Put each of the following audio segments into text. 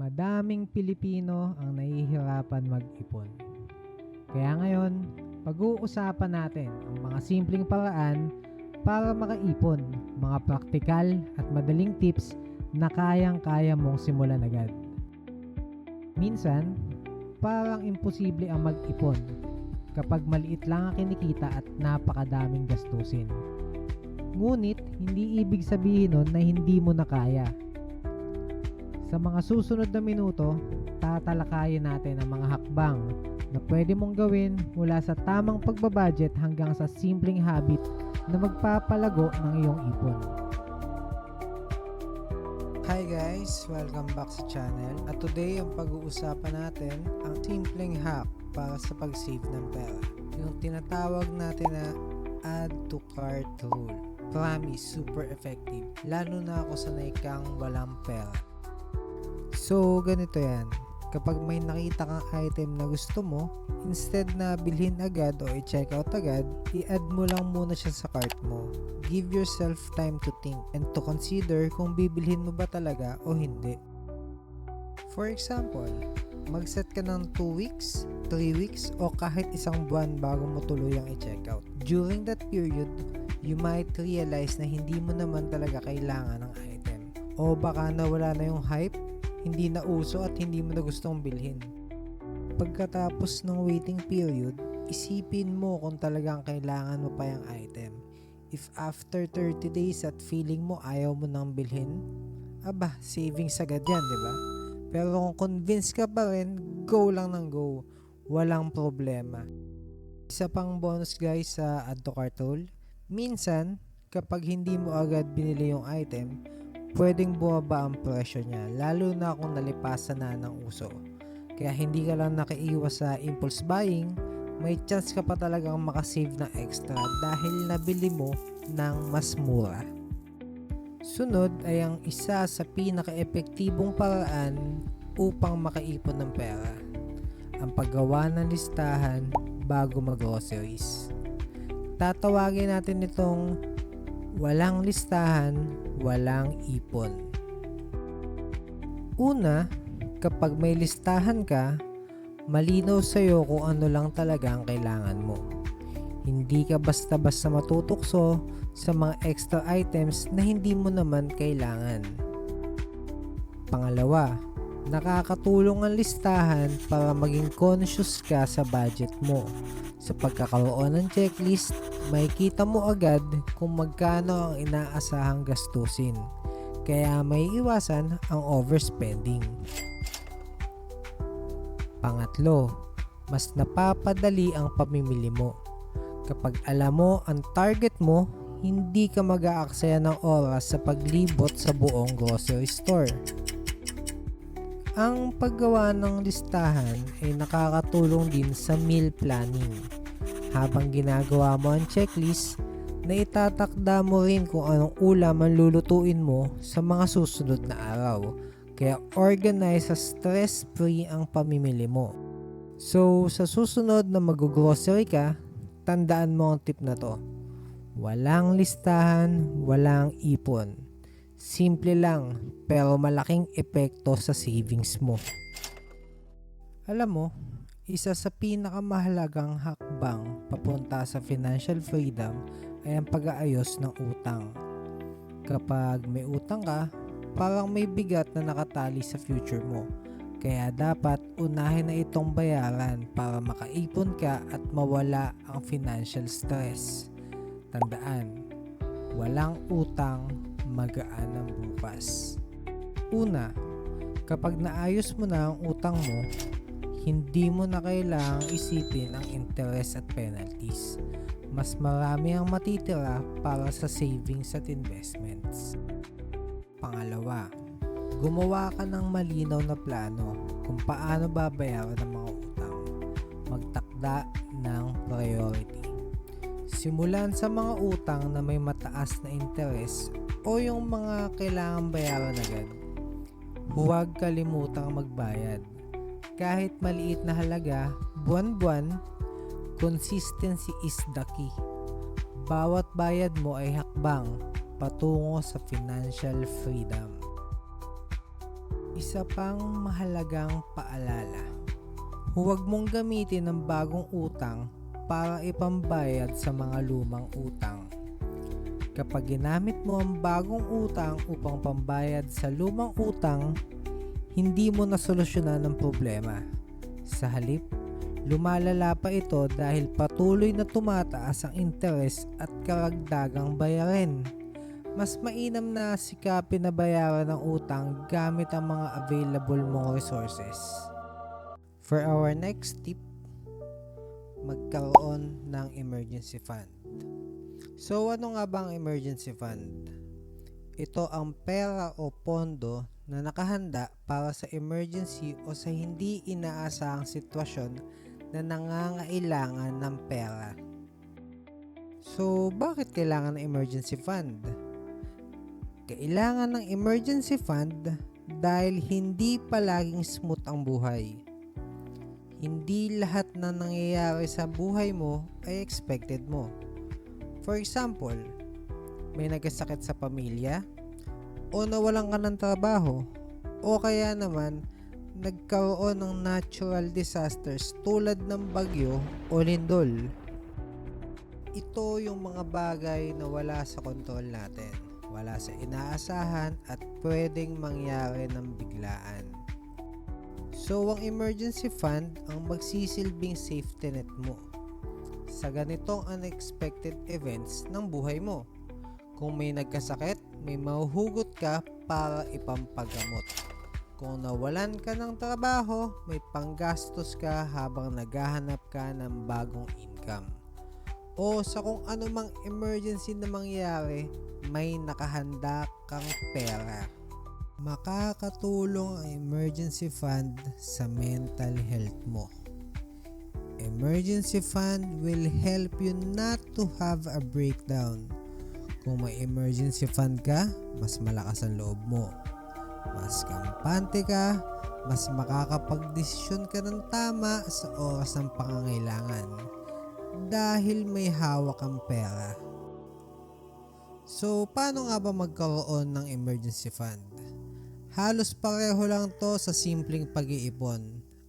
Madaming Pilipino ang nahihirapan mag-ipon. Kaya ngayon, pag-uusapan natin ang mga simpleng paraan para makaipon, mga praktikal at madaling tips na kayang-kaya mong simulan agad. Minsan, parang imposible ang mag-ipon kapag maliit lang ang kinikita at napakadaming gastusin. Ngunit, hindi ibig sabihin nun na hindi mo na kaya. Sa mga susunod na minuto, tatalakayin natin ang mga hakbang na pwede mong gawin mula sa tamang pagbabudget hanggang sa simpleng habit na magpapalago ng iyong ipon. Hi guys! Welcome back sa channel. At today, ang pag-uusapan natin ang simpleng hack para sa pag-save ng pera. Yung tinatawag natin na add to cart rule. Promise, super effective. Lalo na ako sanay kang walang pera. So, ganito yan. Kapag may nakita kang item na gusto mo, instead na bilhin agad o i-check out agad, i-add mo lang muna siya sa cart mo. Give yourself time to think and to consider kung bibilhin mo ba talaga o hindi. For example, mag-set ka ng 2 weeks, 3 weeks, o kahit isang buwan bago mo tuluyang i-check out. During that period, you might realize na hindi mo naman talaga kailangan ng item. O baka nawala na yung hype, hindi na uso at hindi mo na gustong bilhin. Pagkatapos ng waiting period, isipin mo kung talagang kailangan mo pa yung item. If after 30 days at feeling mo ayaw mo nang bilhin, aba, savings agad yan, di ba? Pero kung convinced ka pa rin, go lang ng go. Walang problema. Isa pang bonus guys sa add to cart rule, minsan, kapag hindi mo agad binili yung item, pwedeng bumaba ang presyo niya, lalo na kung nalipasan na ng uso. Kaya hindi ka lang nakaiwas sa impulse buying, may chance ka pa talagang makasave ng extra dahil nabili mo ng mas mura. Sunod ay ang isa sa pinaka-epektibong paraan upang makaipon ng pera. Ang paggawa ng listahan bago mag-groceries. Tatawagin natin itong walang listahan, walang ipon. Una, kapag may listahan ka, malinaw sa'yo kung ano lang talaga ang kailangan mo. Hindi ka basta-basta matutukso sa mga extra items na hindi mo naman kailangan. Pangalawa, nakakatulong ang listahan para maging conscious ka sa budget mo. Sa pagkakaroon ng checklist, may kita mo agad kung magkano ang inaasahang gastusin. Kaya may iwasan ang overspending. Pangatlo, mas napapadali ang pamimili mo. Kapag alam mo ang target mo, hindi ka mag-aaksaya ng oras sa paglibot sa buong grocery store. Ang paggawa ng listahan ay nakakatulong din sa meal planning. Habang ginagawa mo ang checklist, na itatakda mo rin kung anong ulam ang lulutuin mo sa mga susunod na araw. Kaya organize sa stress-free ang pamimili mo. So, sa susunod na mag-grocery ka, tandaan mo ang tip na to. Walang listahan, walang ipon. Simple lang, pero malaking epekto sa savings mo. Alam mo, isa sa pinakamahalagang hakbang papunta sa financial freedom ay ang pag-aayos ng utang. Kapag may utang ka, parang may bigat na nakatali sa future mo. Kaya dapat unahin na itong bayaran para makaipon ka at mawala ang financial stress. Tandaan, walang utang, magaan ang bukas. Una, kapag naayos mo na ang utang mo, hindi mo na kailangang isipin ang interest at penalties. Mas marami ang matitira para sa savings at investments. Pangalawa, gumawa ka ng malinaw na plano kung paano babayaran ang mga utang. Magtakda ng priority. Simulan sa mga utang na may mataas na interest o yung mga kailangan bayaran agad. Huwag kalimutang magbayad. Kahit maliit na halaga, buwan-buwan, consistency is the key. Bawat bayad mo ay hakbang patungo sa financial freedom. Isa pang mahalagang paalala. Huwag mong gamitin ang bagong utang para ipambayad sa mga lumang utang. Kapag ginamit mo ang bagong utang upang pambayad sa lumang utang, hindi mo na solusyonan ang problema. Sa halip, lumalala pa ito dahil patuloy na tumataas ang interes at karagdagang bayarin. Mas mainam na sikapin na bayaran ng utang gamit ang mga available mong resources. For our next tip, magkaroon ng emergency fund. So ano nga ba ang emergency fund? Ito ang pera o pondo na nakahanda para sa emergency o sa hindi inaasahang sitwasyon na nangangailangan ng pera. So bakit kailangan ng emergency fund? Kailangan ng emergency fund dahil hindi palaging smooth ang buhay. Hindi lahat na nangyayari sa buhay mo ay expected mo. For example, may nagkasakit sa pamilya, o nawalan ka ng trabaho, o kaya naman nagkaroon ng natural disasters tulad ng bagyo o lindol. Ito yung mga bagay na wala sa kontrol natin, wala sa inaasahan at pwedeng mangyari ng biglaan. So, ang emergency fund ang magsisilbing safety net mo sa ganitong unexpected events ng buhay mo. Kung may nagkasakit, may mahuhugot ka para ipampagamot. Kung nawalan ka ng trabaho, may panggastos ka habang naghahanap ka ng bagong income. O sa kung anumang emergency na mangyari, may nakahanda kang pera. Makakatulong ang emergency fund sa mental health mo. Emergency fund will help you not to have a breakdown. Kung may emergency fund ka, mas malakas ang loob mo. Mas kampante ka, mas makakapagdesisyon ka ng tama sa oras ng pangangailangan dahil may hawak ang pera. So, paano nga ba magkaroon ng emergency fund? Halos pareho lang to sa simpleng pag-iipon.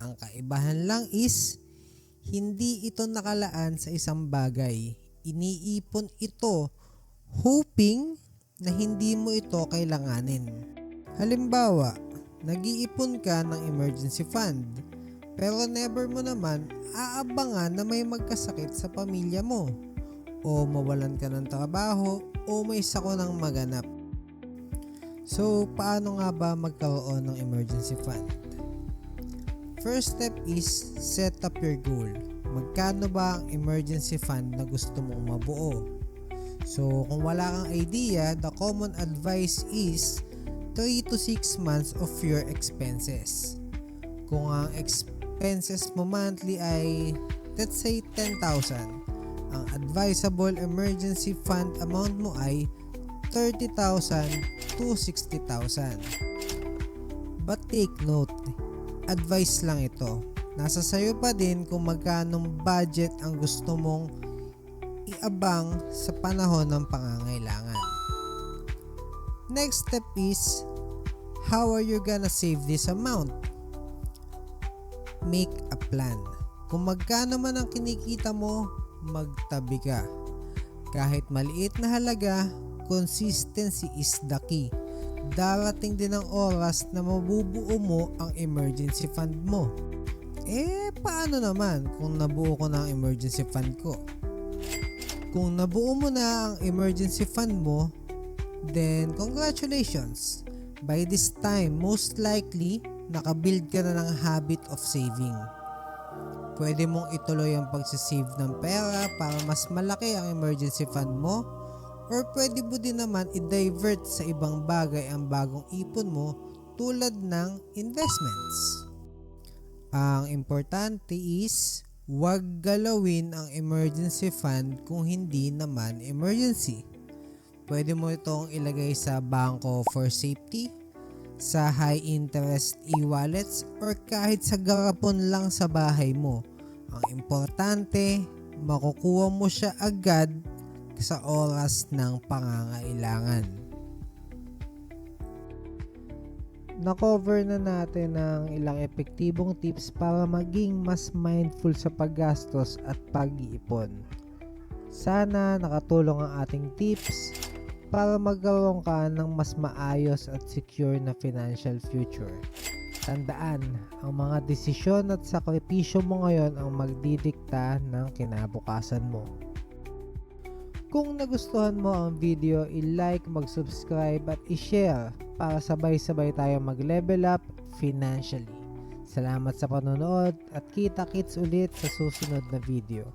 Ang kaibahan lang is, hindi ito nakalaan sa isang bagay. Iniipon ito hoping na hindi mo ito kailanganin. Halimbawa, nag-iipon ka ng emergency fund pero never mo naman aabangan na may magkasakit sa pamilya mo o mawalan ka ng trabaho o may sakonang maganap. So, paano nga ba magkaroon ng emergency fund? First step is set up your goal. Magkano ba ang emergency fund na gusto mong mabuo? So, kung wala kang idea, the common advice is 3 to 6 months of your expenses. Kung ang expenses mo monthly ay let's say 10,000, ang advisable emergency fund amount mo ay 30,000 to 60,000. But take note, advice lang ito. Nasa sayo pa din kung magkanong budget ang gusto mong iabang sa panahon ng pangangailangan. Next step is, how are you gonna save this amount? Make a plan. Kung magkano man ang kinikita mo, magtabi ka. Kahit maliit na halaga, consistency is the key. Darating din ang oras na mabubuo mo ang emergency fund mo. Eh, paano naman kung nabuo ko na ang emergency fund ko? Kung nabuo mo na ang emergency fund mo, then congratulations! By this time, most likely, nakabuild ka na ng habit of saving. Pwede mong ituloy ang pagsisave ng pera para mas malaki ang emergency fund mo or pwede mo din naman i-divert sa ibang bagay ang bagong ipon mo tulad ng investments. Ang importante is huwag galawin ang emergency fund kung hindi naman emergency. Pwede mo itong ilagay sa bangko for safety, sa high interest e-wallets or kahit sa garapon lang sa bahay mo. Ang importante, makukuha mo siya agad sa oras ng pangangailangan. na-cover na natin ang ilang epektibong tips para maging mas mindful sa paggastos at pag-iipon. Sana nakatulong ang ating tips para magkaroon ka ng mas maayos at secure na financial future. Tandaan, ang mga desisyon at sakripisyo mo ngayon ang magdidikta ng kinabukasan mo. Kung nagustuhan mo ang video, i-like, mag-subscribe at i-share para sabay-sabay tayo mag-level up financially. Salamat sa panonood at kita-kits ulit sa susunod na video.